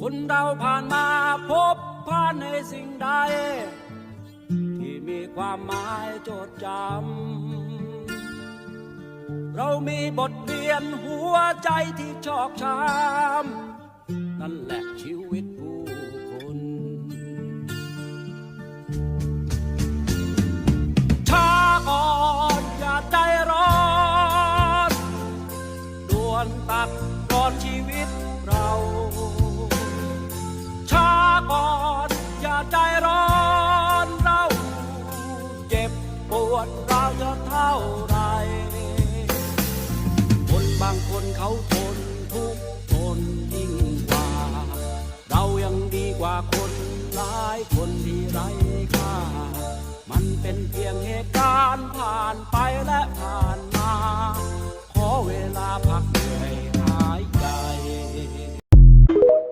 คนเราผ่านมาพบผ่านในสิ่งใด ที่มีความหมายโจดจำ เรามีบทเรียนหัวใจที่ชอกช้ำนั่นแหละชีวิตผู้คนช้าก่อนอย่าใจร้อนด่วนตัดก่อนชีวิต วดเราจะเท่าไร คนบางคนเขาทนทุกข์ทนยิ่งกว่า เรายังดีกว่าคนหลายคนที่ไร้ค่า มันเป็นเพียงเหตุการณ์ผ่านไป